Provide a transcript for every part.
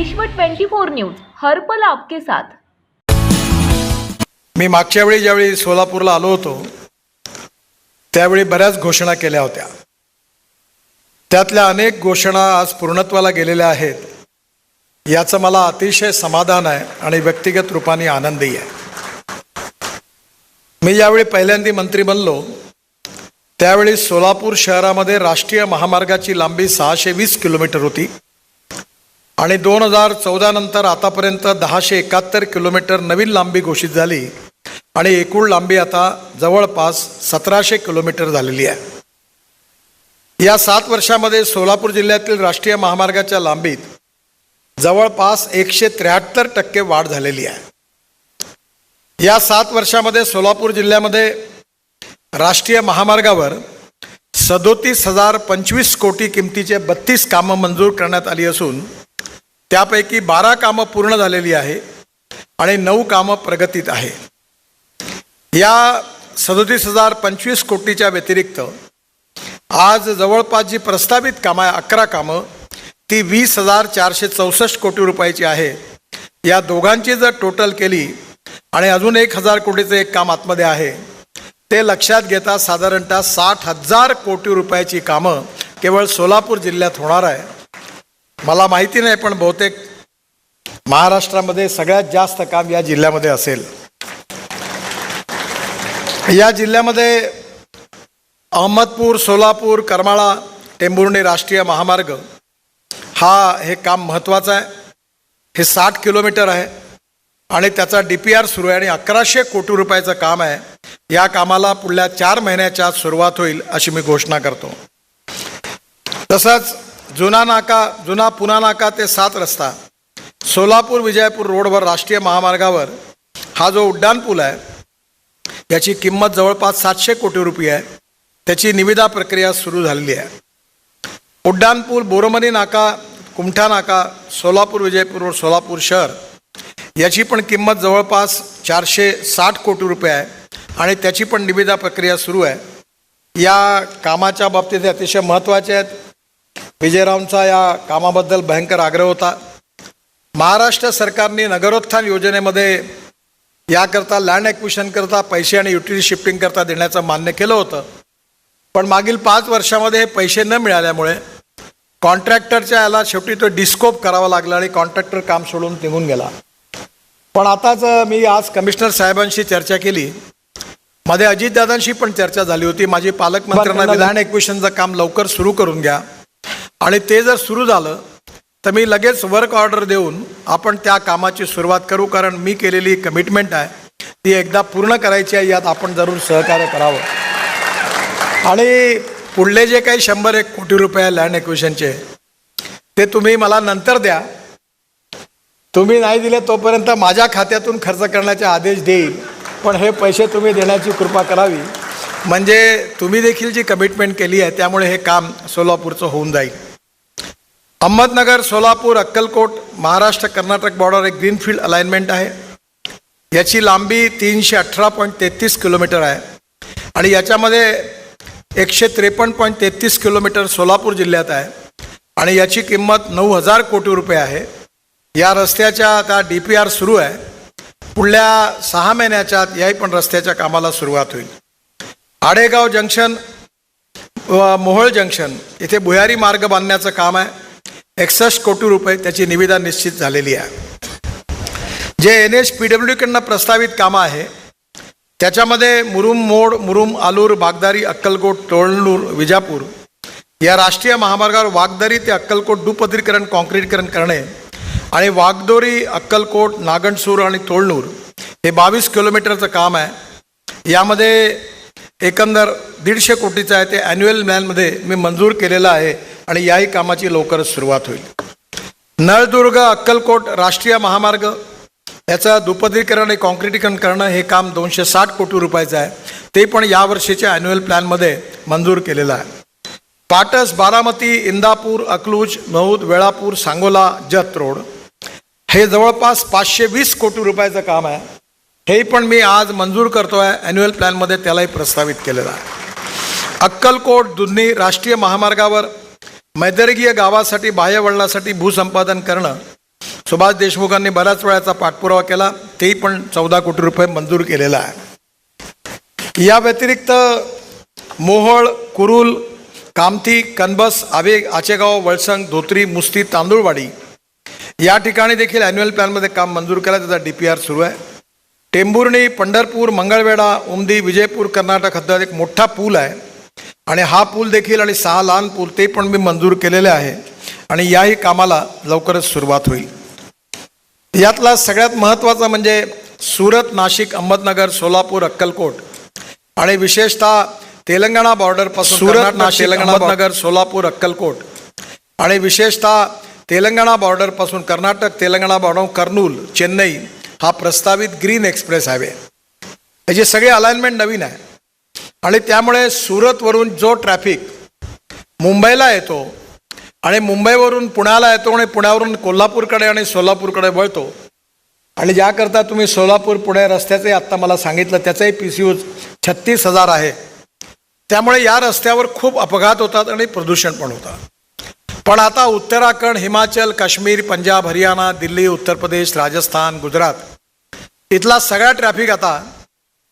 विश्व 24 न्यूज हर्पल आपके साथ. मी मागच्या वेळी ज्यावेळी सोलापूरला आलो होतो त्यावेळी बऱ्याच घोषणा केल्या होत्या. त्यातल्या अनेक घोषणा आज पूर्णत्वाला गेलेल्या आहेत याचं मला अतिशय समाधान आहे आणि व्यक्तिगत रूपाने आनंदही आहे. मी ज्यावेळी पहिल्यांदा मंत्री बनलो त्यावेळी सोलापूर शहरामध्ये राष्ट्रीय महामार्गाची लांबी सहाशे वीस किलोमीटर होती. आणि दोन हजार चौदानंतर आतापर्यंत दहाशे एकाहत्तर किलोमीटर नवीन लांबी घोषित झाली. आणि एकूण लांबी आता जवळपास सतराशे किलोमीटर झालेली आहे. या सात वर्षामध्ये सोलापूर जिल्ह्यातील राष्ट्रीय महामार्गाच्या लांबीत जवळपास एकशे त्र्याहत्तर टक्के वाढ झालेली आहे. या सात वर्षामध्ये सोलापूर जिल्ह्यामध्ये राष्ट्रीय महामार्गावर सदोतीस हजार पंचवीस कोटी किमतीचे बत्तीस कामं मंजूर करण्यात आली असून त्यापैकी बारा कामं पूर्ण झालेली आहे आणि नऊ कामं प्रगतीत आहे. या सदोतीस हजार पंचवीस कोटीच्या व्यतिरिक्त आज जवळपास जी प्रस्तावित कामं आहे अकरा कामं ती वीस हजार चारशे चौसष्ट कोटी रुपयाची आहे. या दोघांची जर टोटल केली आणि अजून एक हजार कोटीचं एक काम आतमध्ये आहे ते लक्षात घेता साधारणतः साठ हजार कोटी रुपयाची कामं केवळ सोलापूर जिल्ह्यात होणार आहे. मला माहिती नाही पण बहुतेक महाराष्ट्रामध्ये सगळ्यात जास्त काम या जिल्ह्यामध्ये असेल. या जिल्ह्यामध्ये अहमदपूर सोलापूर करमाळा टेंभुर्णी राष्ट्रीय महामार्ग हा हे काम महत्त्वाचं आहे. हे साठ किलोमीटर आहे आणि त्याचा डी पी आर सुरू आहे आणि अकराशे कोटी रुपयाचं काम आहे. या कामाला पुढल्या चार महिन्याच्या आत सुरुवात होईल अशी मी घोषणा करतो. तसंच जुना नाका जुना पुना नाका ते सात रस्ता. सोलापूर विजयपूर रोडवर राष्ट्रीय महामार्गावर हा जो उड्डाण पूल आहे याची किंमत जवळपास सातशे कोटी रुपये आहे. त्याची निविदा प्रक्रिया सुरू झालेली आहे. उड्डाण पूल नाका कुमठा नाका सोलापूर विजयपूर रोड सोलापूर शहर याची पण किंमत जवळपास चारशे साठ कोटी रुपये आहे आणि त्याची पण निविदा प्रक्रिया सुरू आहे. या कामाच्या बाबतीत अतिशय महत्त्वाचे आहेत. विजयरावांचा या कामाबद्दल भयंकर आग्रह होता. महाराष्ट्र सरकारने नगरोत्थान योजनेमध्ये याकरता लँड ॲक्विशन करता पैसे आणि युटिलिटी शिफ्टिंग करता देण्याचं मान्य केलं होतं. पण मागील पाच वर्षामध्ये हे पैसे न मिळाल्यामुळे कॉन्ट्रॅक्टरच्या याला शेवटी तो डिस्कोप करावा लागला आणि कॉन्ट्रॅक्टर काम सोडून निघून गेला. पण आताच मी आज कमिशनर साहेबांशी चर्चा केली मध्ये अजितदादांशी पण चर्चा झाली होती. माझी पालकमंत्र्यांना विधान ॲक्विशनचं काम लवकर सुरू करून घ्या. आणि ते जर सुरू झालं तर मी लगेच वर्क ऑर्डर देऊन आपण त्या कामाची सुरुवात करू कारण मी केलेली कमिटमेंट आहे ती एकदा पूर्ण करायची आहे यात आपण जरूर सहकार्य करावं. आणि पुढले जे काही शंभर एक कोटी रुपये लँड एक्विशनचे ते तुम्ही मला नंतर द्या. तुम्ही नाही दिले तोपर्यंत माझ्या खात्यातून खर्च करण्याचे आदेश देईल पण हे पैसे तुम्ही देण्याची कृपा करावी. म्हणजे तुम्ही देखील जी कमिटमेंट केली आहे त्यामुळे हे काम सोलापूरचं होऊन जाईल. अहमदनगर सोलापूर अक्कलकोट महाराष्ट्र कर्नाटक बॉर्डर एक ग्रीनफील्ड अलाइनमेंट आहे. याची लांबी तीनशे अठरा पॉईंट तेहतीस किलोमीटर आहे. आणि याच्यामध्ये एकशे त्रेपन्न पॉईंट तेहतीस किलोमीटर सोलापूर जिल्ह्यात आहे. आणि याची किंमत नऊ हजार कोटी रुपये आहे. या रस्त्याच्या आता डी पी आर सुरू आहे. पुढल्या सहा महिन्याच्या आत याही पण रस्त्याच्या कामाला सुरुवात होईल. आडेगाव जंक्शन व मोहोळ जंक्शन इथे भुयारी मार्ग बांधण्याचं काम आहे. एकसष्ट कोटी रुपये त्याची निविदा निश्चित झालेली आहे. जे एन एच पी डब्ल्यूकडनं प्रस्तावित कामं आहे त्याच्यामध्ये मुरुम मोड मुरुम आलूर बागदारी अक्कलकोट तोळणूर विजापूर या राष्ट्रीय महामार्गावर वागदारी ते अक्कलकोट दुपदरीकरण काँक्रीटकरण करणे आणि वागदोरी अक्कलकोट नागणसूर आणि तोळणूर हे बावीस किलोमीटरचं काम आहे. यामध्ये एकंदर दीडशे कोटीचं आहे ते ॲन्युअल मॅनमध्ये मी मंजूर केलेलं आहे आणि याही कामाची लवकरच सुरुवात होईल. नळदुर्ग अक्कलकोट राष्ट्रीय महामार्ग याचं दुपदरीकरण आणि कॉन्क्रिटीकरण करणं हे काम दोनशे साठ कोटी रुपयाचं आहे. ते पण यावर्षीच्या ॲन्युअल प्लॅनमध्ये मंजूर केलेलं आहे. पाटस बारामती इंदापूर अकलूज महूद वेळापूर सांगोला जत रोड. हे जवळपास पाचशे वीस कोटी रुपयाचं काम आहे. हे पण मी आज मंजूर करतो आहे ॲन्युअल प्लॅनमध्ये त्यालाही प्रस्तावित केलेलं आहे. अक्कलकोट दुधनी राष्ट्रीय महामार्गावर मैदर्गीय गावासाठी बाह्यवळणासाठी भूसंपादन करणं. सुभाष देशमुखांनी बऱ्याच वेळाचा पाठपुरावा केला. तेही पण चौदा कोटी रुपये मंजूर केलेला आहे. या व्यतिरिक्त मोहोळ कुरुल कामती कनबस आवेग आचेगाव वळसंग धोत्री मुस्ती तांदूळवाडी या ठिकाणी देखील ॲन्युअल प्लॅनमध्ये काम मंजूर केलं. त्याचा डी पी आर सुरू आहे. टेंभुर्णी पंढरपूर मंगळवेढा उमदी विजयपूर कर्नाटक हद्दीत एक मोठा पूल आहे. आणि हा पूल देखील आणि सहा लहान पूल ते पण मी मंजूर केलेले आहे. आणि याही कामाला लवकरच सुरुवात होईल. यातला सगळ्यात महत्त्वाचा म्हणजे सुरत नाशिक अहमदनगर सोलापूर अक्कलकोट आणि विशेषतः तेलंगणा बॉर्डरपासून सुरत नाशिक अहमदनगर सोलापूर अक्कलकोट आणि विशेषतः तेलंगणा बॉर्डरपासून कर्नाटक तेलंगणा बॉर्डर कर्नूल चेन्नई हा प्रस्तावित ग्रीन एक्सप्रेस हायवे. त्याचे सगळे अलाइनमेंट नवीन आहे. आणि त्यामुळे सुरतवरून जो ट्रॅफिक मुंबईला येतो आणि मुंबईवरून पुण्याला येतो आणि पुण्यावरून कोल्हापूरकडे आणि सोलापूरकडे वळतो आणि ज्याकरता तुम्ही सोलापूर पुणे रस्त्याचे आत्ता मला सांगितलं त्याचंही पी सी यू छत्तीस हजार आहे. त्यामुळे या रस्त्यावर खूप अपघात होतात आणि प्रदूषण पण होतं पण आता उत्तराखंड हिमाचल काश्मीर पंजाब हरियाणा दिल्ली उत्तर प्रदेश राजस्थान गुजरात. इथला सगळा ट्रॅफिक आता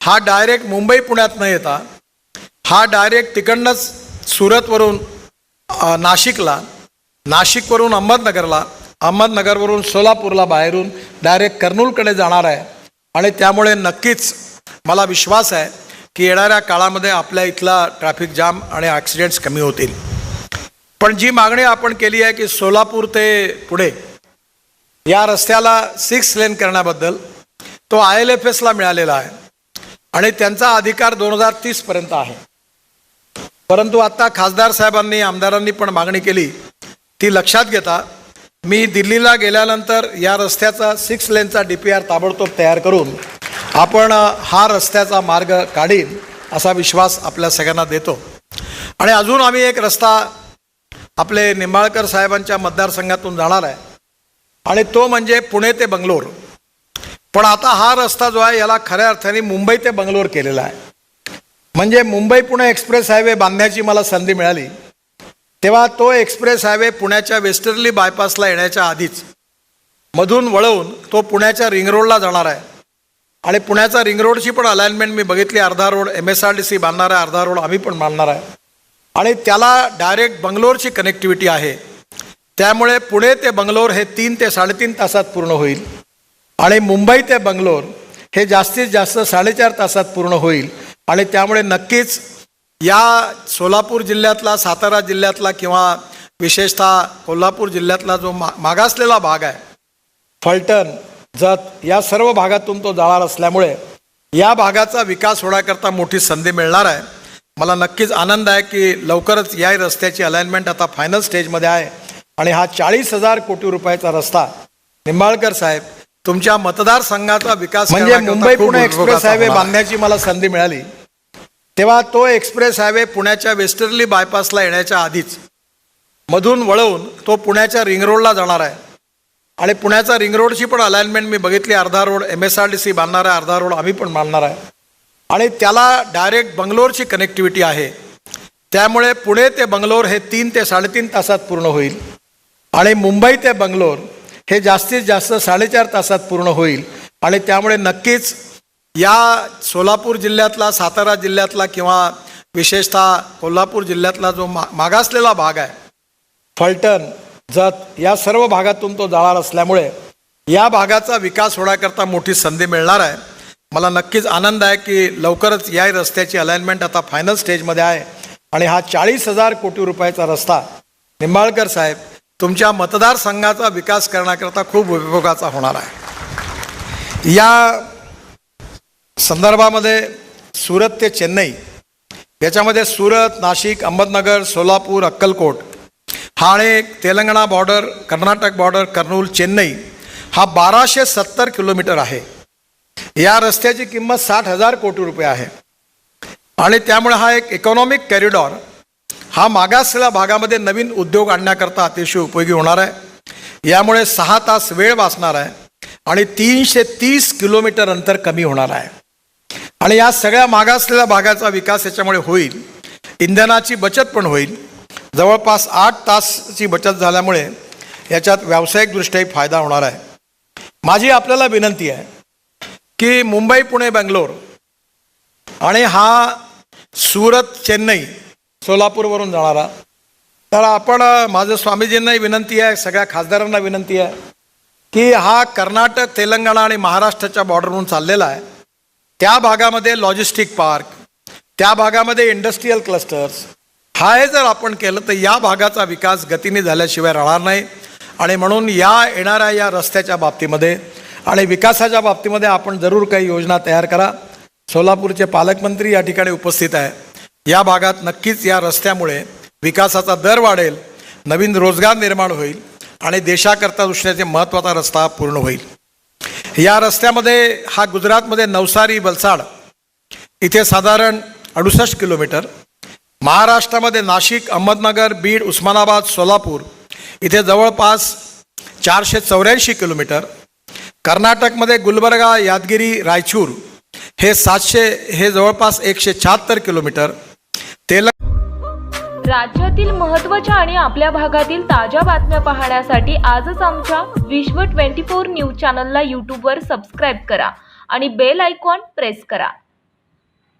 हा डायरेक्ट मुंबई पुण्यात न येता हा डायरेक्ट तिकडनंच सुरतवरून नाशिकला नाशिकवरून अहमदनगरला अहमदनगरवरून सोलापूरला बाहेरून डायरेक्ट कर्नूलकडे जाणार आहे. आणि त्यामुळे नक्कीच मला विश्वास आहे की येणाऱ्या काळामध्ये आपल्या इथला ट्रॅफिक जाम आणि ॲक्सिडेंट्स कमी होतील. पण जी मागणी आपण केली आहे की सोलापूर ते पुढे या रस्त्याला सिक्स लेन करण्याबद्दल तो आय एल एफ एसला मिळालेला आहे. आणि त्यांचा अधिकार दोन हजार तीसपर्यंत आहे. परंतु आत्ता खासदार साहेबांनी आमदारांनी पण मागणी केली. ती लक्षात घेता मी दिल्लीला गेल्यानंतर या रस्त्याचा सिक्स लेनचा डी पी आर ताबडतोब तयार करून आपण हा रस्त्याचा मार्ग काढीन असा विश्वास आपल्या सगळ्यांना देतो. आणि अजून आम्ही एक रस्ता आपले निंबाळकर साहेबांच्या मतदारसंघातून जाणार आहे. आणि तो म्हणजे पुणे ते बंगलोर. पण आता हा रस्ता जो आहे याला खऱ्या अर्थाने मुंबई ते बंगलोर केलेला आहे. म्हणजे मुंबई पुणे एक्सप्रेस हायवे बांधण्याची मला संधी मिळाली. तेव्हा तो एक्सप्रेस हायवे पुण्याच्या वेस्टर्ली बायपासला येण्याच्या आधीच मधून वळवून तो पुण्याच्या रिंग रोडला जाणार आहे. आणि पुण्याचा रिंग रोडची पण अलाइनमेंट मी बघितली अर्धा road M S R D C बांधणार आहे अर्धा रोड आम्ही पण बांधणार आहे. आणि त्याला डायरेक्ट बंगलोरची कनेक्टिव्हिटी आहे. त्यामुळे पुणे ते बंगलोर हे तीन ते साडेतीन तासात पूर्ण होईल. आणि मुंबई ते बंगलोर हे जास्तीत जास्त साडेचार तासात पूर्ण होईल. आणि त्यामुळे नक्कीच या सोलापूर जिल्ह्यातला सातारा जिल्ह्यातला किंवा विशेषतः कोल्हापूर जिल्ह्यातला जो मा मागासलेला भाग आहे फलटण जत या सर्व भागातून तो जाणार असल्यामुळे या भागाचा विकास होण्याकरता मोठी संधी मिळणार आहे. मला नक्कीच आनंद आहे की लवकरच या रस्त्याची अलाइनमेंट आता फायनल स्टेजमध्ये आहे. आणि हा चाळीस हजार कोटी रुपयाचा रस्ता निंबाळकर साहेब तुमच्या मतदारसंघाचा विकास म्हणजे मुंबई पुणे एक्सप्रेस हायवे. बांधण्याची मला संधी मिळाली. तेव्हा तो एक्सप्रेस हायवे पुण्याच्या वेस्टर्ली बायपासला येण्याच्या आधीच मधून वळवून तो पुण्याच्या रिंग रोडला जाणार आहे. आणि पुण्याचा रिंग रोडची पण अलाइनमेंट मी बघितली अर्धा road M S R D C बांधणार आहे अर्धा रोड आम्ही पण बांधणार आहे. आणि त्याला डायरेक्ट बंगलोरची कनेक्टिव्हिटी आहे. त्यामुळे पुणे ते बंगलोर हे तीन ते साडेतीन तासात पूर्ण होईल. आणि मुंबई ते बंगलोर हे जास्तीत जास्त साडेचार तासात पूर्ण होईल. आणि त्यामुळे नक्कीच या सोलापूर जिल्ह्यातला सातारा जिल्ह्यातला किंवा विशेषतः कोल्हापूर जिल्ह्यातला जो मा मागासलेला भाग आहे फलटण जत या सर्व भागातून तो जाणार असल्यामुळे या भागाचा विकास होण्याकरता मोठी संधी मिळणार आहे. मला नक्कीच आनंद आहे की लवकरच या रस्त्याची अलाइनमेंट आता फायनल स्टेजमध्ये आहे. आणि हा चाळीस हजार कोटी रुपयाचा रस्ता निंबाळकर साहेब तुमच्या मतदारसंघाचा विकास करण्याकरता खूप उपयोगाचा होणार आहे. या संदर्भामध्ये सुरत ते चेन्नई याच्यामध्ये सुरत नाशिक अहमदनगर सोलापूर अक्कलकोट हा आणि तेलंगणा बॉर्डर कर्नाटक बॉर्डर कर्नूल चेन्नई हा बाराशे सत्तर किलोमीटर आहे. या रस्त्याची किंमत साठ हजार कोटी रुपये आहे. आणि त्यामुळे हा एक इकॉनॉमिक कॅरिडॉर हा मागासलेल्या भागामध्ये नवीन उद्योग आणण्याकरता अतिशय उपयोगी होणार आहे. यामुळे सहा तास वेळ वाचणार आहे आणि तीनशे तीस किलोमीटर अंतर कमी होणार आहे. आणि या सगळ्या मागासलेल्या भागाचा विकास याच्यामुळे होईल. इंधनाची बचत पण होईल. जवळपास आठ तासची बचत झाल्यामुळे याच्यात व्यावसायिकदृष्ट्याही फायदा होणार आहे. माझी आपल्याला विनंती आहे की मुंबई पुणे बेंगलोर. आणि हा सुरत चेन्नई सोलापूरवरून जाणारा. तर आपण माझं स्वामीजींनाही विनंती आहे सगळ्या खासदारांना विनंती आहे की हा कर्नाटक तेलंगणा आणि महाराष्ट्राच्या बॉर्डरवरून चाललेला आहे. त्या भागामध्ये लॉजिस्टिक पार्क त्या भागामध्ये इंडस्ट्रीयल क्लस्टर्स हा हे जर आपण केलं तर या भागाचा विकास गतीने झाल्याशिवाय राहणार नाही. आणि म्हणून या येणाऱ्या या रस्त्याच्या बाबतीमध्ये आणि विकासाच्या बाबतीमध्ये आपण जरूर काही योजना तयार करा. सोलापूरचे पालकमंत्री या ठिकाणी उपस्थित आहे. या भागात नक्कीच या रस्त्यामुळे विकासाचा दर वाढेल नवीन रोजगार निर्माण होईल आणि देशाकरता दुसऱ्याचे महत्त्वाचा रस्ता पूर्ण होईल. या रस्त्यामध्ये हा गुजरातमध्ये नवसारी वलसाड इथे साधारण अडुसष्ट किलोमीटर महाराष्ट्रामध्ये नाशिक अहमदनगर बीड उस्मानाबाद सोलापूर इथे जवळपास चारशे चौऱ्याऐंशी किलोमीटर कर्नाटकमध्ये गुलबर्गा यादगिरी रायचूर हे सातशे हे जवळपास एकशे शहात्तर किलोमीटर. तेल राज्यातील महत्त्वाच्या आणि आपल्या भागातील ताज्या बातम्या पाहण्यासाठी आजच आमच्या विश्व ट्वेंटी फोर न्यूज चॅनलला यूट्यूबवर सबस्क्राईब करा आणि बेल आयकॉन प्रेस करा.